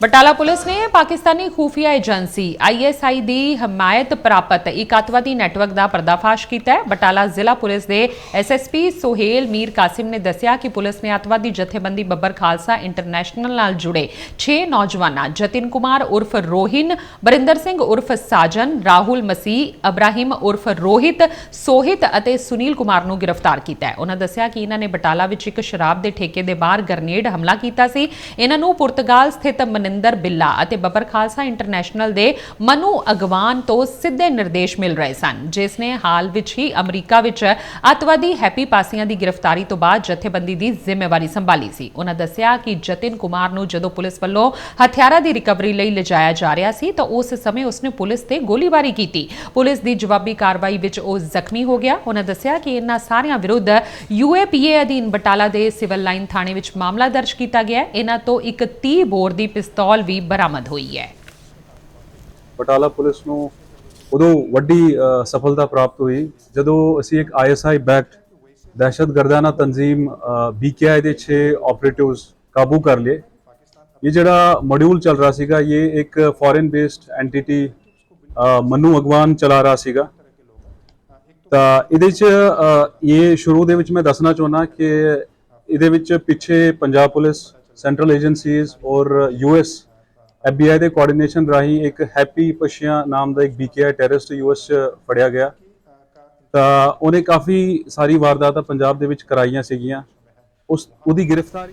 Batala police ਨੇ ਪਾਕਿਸਤਾਨੀ ਖੂਫੀਆ agency ISI ਦੀ ਹਮਾਇਤ ਪ੍ਰਾਪਤ ਇੱਕ ਅੱਤਵਾਦੀ ਨੈਟਵਰਕ ਦਾ ਪਰਦਾਫਾਸ਼ ਕੀਤਾ ਹੈ। ਬਟਾਲਾ ਜ਼ਿਲ੍ਹਾ ਪੁਲਿਸ ਦੇ ਐਸਐਸਪੀ ਸੁਹੇਲ ਮੀਰ ਕਾਸਿਮ ਨੇ ਦੱਸਿਆ ਕਿ ਪੁਲਿਸ ਨੇ ਅੱਤਵਾਦੀ ਜਥੇਬੰਦੀ ਬੱਬਰ ਖਾਲਸਾ ਇੰਟਰਨੈਸ਼ਨਲ ਨਾਲ ਜੁੜੇ 6 ਨੌਜਵਾਨਾਂ ਜਤਿਨ ਕੁਮਾਰ ਉਰਫ ਰੋਹਿਨ, ਬਰਿੰਦਰ ਸਿੰਘ ਉਰਫ ਸਾਜਨ, ਰਾਹੁਲ ਮਸੀਹ, ਅਬਰਾਹਿਮ ਉਰਫ ਰੋਹਿਤ, ਸੋਹਿਤ ਅਤੇ ਸੁਨੀਲ ਕੁਮਾਰ ਨੂੰ ਗ੍ਰਿਫਤਾਰ ਕੀਤਾ ਹੈ। ਉਹਨਾਂ ਦੱਸਿਆ ਕਿ ਇਹਨਾਂ ਨੇ ਬਟਾਲਾ ਵਿੱਚ ਇੱਕ ਸ਼ਰਾਬ ਦੇ ਠੇਕੇ ਦੇ ਬਾਹਰ ਗਰਨੇਡ ਹਮਲਾ ਕੀਤਾ ਸੀ। ਇਹਨਾਂ ਨੂੰ ਪੁਰਤਗਾਲ ਸਥਿਤ ਮਨਿੰਦਰ ਬਿੱਲਾ ਅਤੇ ਬਬਰ ਖਾਲਸਾ ਇੰਟਰਨੈਸ਼ਨਲ ਦੇ ਮਨੂ ਅਗਵਾਨ ਤੋਂ ਸਿੱਧੇ ਨਿਰਦੇਸ਼ ਮਿਲ ਰਹੇ ਸਨ, ਜਿਸ ਨੇ ਹਾਲ ਵਿੱਚ ਹੀ ਅਮਰੀਕਾ ਵਿੱਚ ਅੱਤਵਾਦੀ ਹੈਪੀ ਪਾਸੀਆਂ ਦੀ ਗ੍ਰਿਫਤਾਰੀ ਤੋਂ ਬਾਅਦ ਜਥੇਬੰਦੀ ਦੀ ਜ਼ਿੰਮੇਵਾਰੀ ਸੰਭਾਲੀ ਸੀ। ਉਹਨਾਂ ਦੱਸਿਆ ਕਿ ਜਤਿਨ ਕੁਮਾਰ ਨੂੰ ਜਦੋਂ ਪੁਲਿਸ ਵੱਲੋਂ ਹਥਿਆਰਾਂ ਦੀ ਰਿਕਵਰੀ ਲਈ ਲਿਜਾਇਆ ਜਾ ਰਿਹਾ ਸੀ, ਤਾਂ ਉਸ ਸਮੇਂ ਉਸਨੇ ਪੁਲਿਸ ਤੇ ਗੋਲੀਬਾਰੀ ਕੀਤੀ। ਪੁਲਿਸ ਦੀ ਜਵਾਬੀ ਕਾਰਵਾਈ ਵਿੱਚ ਉਹ ਜ਼ਖਮੀ ਹੋ ਗਿਆ। ਉਹਨਾਂ ਦੱਸਿਆ ਕਿ ਇਹਨਾਂ ਸਾਰਿਆਂ ਵਿਰੁੱਧ ਯੂਏਪੀਏ ਅਧੀਨ ਬਟਾਲਾ ਦੇ ਸਿਵਲ ਲਾਈਨ ਥਾਣੇ ਵਿੱਚ ਮਾਮਲਾ ਦਰਜ ਕੀਤਾ ਗਿਆ ਹੈ। ਇਹਨਾਂ ਤੋਂ ਇੱਕ 30 ਬੋਰ ਦੀ ਪਿਸਤੌਲ ਵੀ ਬਰਾਮਦ ਹੋਈ ਹੈ। ਬਟਾਲਾ ਪੁਲਿਸ ਨੂੰ ਉਦੋਂ ਵੱਡੀ ਸਫਲਤਾ ਪ੍ਰਾਪਤ ਹੋਈ। ਜਦੋਂ ਅਸੀਂ ਇੱਕ ਆਈਐਸਆਈ ਬੈਕਡ ਦਹਿਸ਼ਤਗਰਦਾਨਾ ਤਨਜ਼ੀਮ ਬੀਕੇਆਈ ਦੇ 6 ਆਪਰੇਟਿਵਸ ਕਾਬੂ ਕਰ ਲਏ। ਇਹ ਜਿਹੜਾ ਮੋਡਿਊਲ ਚੱਲ ਰਿਹਾ ਸੀਗਾ, ਇਹ ਇੱਕ foreign based entity Manu Agwan ਚਲਾ ਰਿਹਾ ਸੀਗਾ। ਤਾਂ ਇਹਦੇ ਚ ਇਹ ਸ਼ੁਰੂ ਦੇ ਵਿੱਚ ਮੈਂ ਦੱਸਣਾ ਚਾਹੁੰਦਾ ਕਿ ਇਹਦੇ ਵਿੱਚ ਪਿੱਛੇ ਪੰਜਾਬ ਪੁਲਿਸ ਸੈਂਟਰਲ ਏਜੰਸੀਜ਼ ਔਰ ਯੂਐਸ ਐਫਬੀਆਈ ਦੇ ਕੋਆਰਡੀਨੇਸ਼ਨ ਰਾਹੀਂ ਇੱਕ ਹੈਪੀ ਪਸ਼ੀਆ ਨਾਮ ਦਾ ਇੱਕ ਬੀਕੇਆਈ ਟੈਰਰਿਸਟ ਯੂਐਸ ਫੜਿਆ ਗਿਆ। ਤਾਂ ਉਹਨੇ ਕਾਫੀ ਸਾਰੀ ਵਾਰਦਾਤਾਂ ਪੰਜਾਬ ਦੇ ਵਿੱਚ ਕਰਾਈਆਂ ਸੀਗੀਆਂ। ਉਸ, ਉਹਦੀ ਗ੍ਰਿਫਤਾਰੀ